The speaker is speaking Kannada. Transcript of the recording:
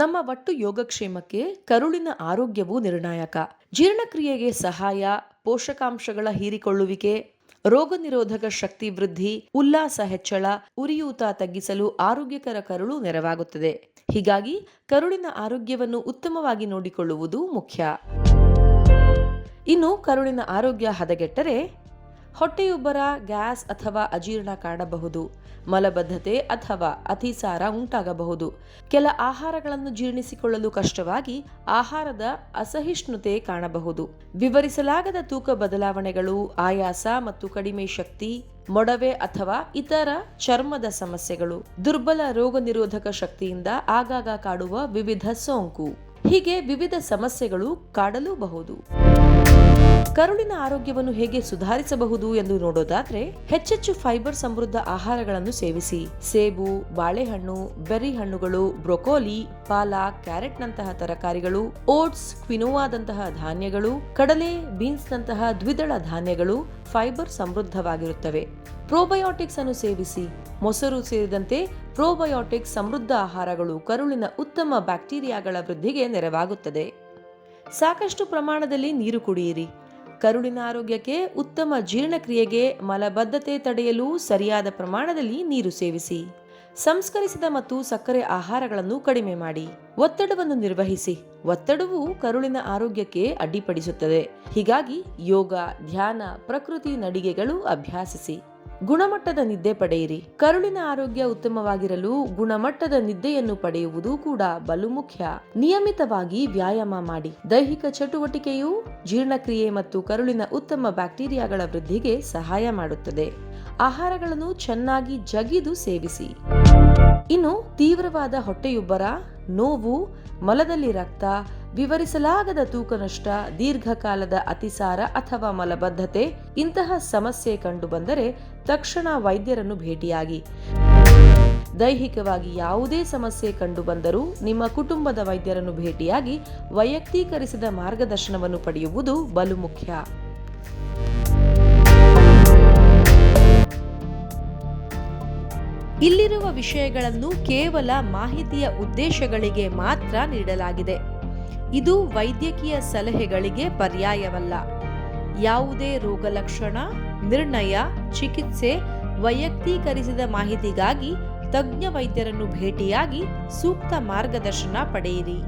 ನಮ್ಮ ಒಟ್ಟು ಯೋಗಕ್ಷೇಮಕ್ಕೆ ಕರುಳಿನ ಆರೋಗ್ಯವು ನಿರ್ಣಾಯಕ. ಜೀರ್ಣಕ್ರಿಯೆಗೆ ಸಹಾಯ, ಪೋಷಕಾಂಶಗಳ ಹೀರಿಕೊಳ್ಳುವಿಕೆ, ರೋಗ ನಿರೋಧಕ ಶಕ್ತಿ ವೃದ್ಧಿ, ಉಲ್ಲಾಸ ಹೆಚ್ಚಳ, ಉರಿಯೂತ ತಗ್ಗಿಸಲು ಆರೋಗ್ಯಕರ ಕರುಳು ನೆರವಾಗುತ್ತದೆ. ಹೀಗಾಗಿ ಕರುಳಿನ ಆರೋಗ್ಯವನ್ನು ಉತ್ತಮವಾಗಿ ನೋಡಿಕೊಳ್ಳುವುದು ಮುಖ್ಯ. ಇನ್ನು ಕರುಳಿನ ಆರೋಗ್ಯ ಹದಗೆಟ್ಟರೆ ಹೊಟ್ಟೆಯುಬ್ಬರ ಗ್ಯಾಸ್ ಅಥವಾ ಅಜೀರ್ಣ ಕಾಣಬಹುದು, ಮಲಬದ್ಧತೆ ಅಥವಾ ಅತಿಸಾರ ಉಂಟಾಗಬಹುದು. ಕೆಲ ಆಹಾರಗಳನ್ನು ಜೀರ್ಣಿಸಿಕೊಳ್ಳಲು ಕಷ್ಟವಾಗಿ ಆಹಾರದ ಅಸಹಿಷ್ಣುತೆ ಕಾಣಬಹುದು. ವಿವರಿಸಲಾಗದ ತೂಕ ಬದಲಾವಣೆಗಳು ಆಯಾಸ ಮತ್ತು ಕಡಿಮೆ ಶಕ್ತಿ, ಮೊಡವೆ ಅಥವಾ ಇತರ ಚರ್ಮದ ಸಮಸ್ಯೆಗಳು, ದುರ್ಬಲ ರೋಗ ನಿರೋಧಕ ಶಕ್ತಿಯಿಂದ ಆಗಾಗ ಕಾಡುವ ವಿವಿಧ ಸೋಂಕು. ಹೀಗೆ ವಿವಿಧ ಸಮಸ್ಯೆಗಳು ಕಾಡಲೂಬಹುದು. ಕರುಳಿನ ಆರೋಗ್ಯವನ್ನು ಹೇಗೆ ಸುಧಾರಿಸಬಹುದು ಎಂದು ನೋಡೋದಾದ್ರೆ ಹೆಚ್ಚೆಚ್ಚು ಫೈಬರ್ ಸಮೃದ್ಧ ಆಹಾರಗಳನ್ನು ಸೇವಿಸಿ. ಸೇಬು, ಬಾಳೆಹಣ್ಣು ಬೆರ್ರಿ ಹಣ್ಣುಗಳು ಬ್ರೊಕೋಲಿ ಕ್ಯಾರೆಟ್ ಕ್ಯಾರೆಟ್ನಂತಹ ತರಕಾರಿಗಳು, ಓಟ್ಸ್, ಕ್ವಿನೋವಾದಂತಹ ಧಾನ್ಯಗಳು, ಕಡಲೆ ಬೀನ್ಸ್ ನಂತಹ ದ್ವಿದಳ ಧಾನ್ಯಗಳು ಫೈಬರ್ ಸಮೃದ್ಧವಾಗಿರುತ್ತವೆ. ಪ್ರೋಬಯೋಟಿಕ್ಸ್ ಅನ್ನು ಸೇವಿಸಿ. ಮೊಸರು ಸೇರಿದಂತೆ ಪ್ರೋಬಯೋಟಿಕ್ಸ್ ಸಮೃದ್ಧ ಆಹಾರಗಳು ಕರುಳಿನ ಉತ್ತಮ ಬ್ಯಾಕ್ಟೀರಿಯಾಗಳ ವೃದ್ಧಿಗೆ ನೆರವಾಗುತ್ತದೆ. ಸಾಕಷ್ಟು ಪ್ರಮಾಣದಲ್ಲಿ ನೀರು ಕುಡಿಯಿರಿ. ಕರುಳಿನ ಆರೋಗ್ಯಕ್ಕೆ ಉತ್ತಮ ಜೀರ್ಣಕ್ರಿಯೆಗೆ ಮಲಬದ್ಧತೆ ತಡೆಯಲು ಸರಿಯಾದ ಪ್ರಮಾಣದಲ್ಲಿ ನೀರು ಸೇವಿಸಿ, ಸಂಸ್ಕರಿಸಿದ ಮತ್ತು ಸಕ್ಕರೆ ಆಹಾರಗಳನ್ನು ಕಡಿಮೆ ಮಾಡಿ, ಒತ್ತಡವನ್ನು ನಿರ್ವಹಿಸಿ. ಒತ್ತಡವು ಕರುಳಿನ ಆರೋಗ್ಯಕ್ಕೆ ಅಡ್ಡಿಪಡಿಸುತ್ತದೆ. ಹೀಗಾಗಿ ಯೋಗ, ಧ್ಯಾನ, ಪ್ರಕೃತಿ ನಡಿಗೆಗಳು ಅಭ್ಯಾಸಿಸಿ. ಗುಣಮಟ್ಟದ ನಿದ್ದೆ ಪಡೆಯಿರಿ. ಕರುಳಿನ ಆರೋಗ್ಯ ಉತ್ತಮವಾಗಿರಲು ಗುಣಮಟ್ಟದ ನಿದ್ದೆಯನ್ನು ಪಡೆಯುವುದು ಕೂಡ ಬಲು ಮುಖ್ಯ ನಿಯಮಿತವಾಗಿ ವ್ಯಾಯಾಮ ಮಾಡಿ. ದೈಹಿಕ ಚಟುವಟಿಕೆಯು ಜೀರ್ಣಕ್ರಿಯೆ ಮತ್ತು ಕರುಳಿನ ಉತ್ತಮ ಬ್ಯಾಕ್ಟೀರಿಯಾಗಳ ವೃದ್ಧಿಗೆ ಸಹಾಯ ಮಾಡುತ್ತದೆ. ಆಹಾರಗಳನ್ನು ಚೆನ್ನಾಗಿ ಜಗಿದು ಸೇವಿಸಿ. ಇನ್ನು ತೀವ್ರವಾದ ಹೊಟ್ಟೆಯುಬ್ಬರ ನೋವು, ಮಲದಲ್ಲಿ ರಕ್ತ ವಿವರಿಸಲಾಗದ ತೂಕ ನಷ್ಟ, ದೀರ್ಘಕಾಲದ ಅತಿಸಾರ ಅಥವಾ ಮಲಬದ್ಧತೆ, ಇಂತಹ ಸಮಸ್ಯೆ ಕಂಡುಬಂದರೆ ತಕ್ಷಣ ವೈದ್ಯರನ್ನು ಭೇಟಿಯಾಗಿ. ದೈಹಿಕವಾಗಿ ಯಾವುದೇ ಸಮಸ್ಯೆ ಕಂಡುಬಂದರೂ ನಿಮ್ಮ ಕುಟುಂಬದ ವೈದ್ಯರನ್ನು ಭೇಟಿಯಾಗಿ ವೈಯಕ್ತೀಕರಿಸಿದ ಮಾರ್ಗದರ್ಶನವನ್ನು ಪಡೆಯುವುದು ಬಲು ಮುಖ್ಯ. ಇಲ್ಲಿರುವ ವಿಷಯಗಳನ್ನು ಕೇವಲ ಮಾಹಿತಿಯ ಉದ್ದೇಶಗಳಿಗೆ ಮಾತ್ರ ನೀಡಲಾಗಿದೆ. ಇದು ವೈದ್ಯಕೀಯ ಸಲಹೆಗಳಿಗೆ ಪರ್ಯಾಯವಲ್ಲ. ಯಾವುದೇ ರೋಗಲಕ್ಷಣ ನಿರ್ಣಯ, ಚಿಕಿತ್ಸೆ, ವೈಯಕ್ತೀಕರಿಸಿದ ಮಾಹಿತಿಗಾಗಿ ತಜ್ಞ ವೈದ್ಯರನ್ನು ಭೇಟಿಯಾಗಿ ಸೂಕ್ತ ಮಾರ್ಗದರ್ಶನ ಪಡೆಯಿರಿ.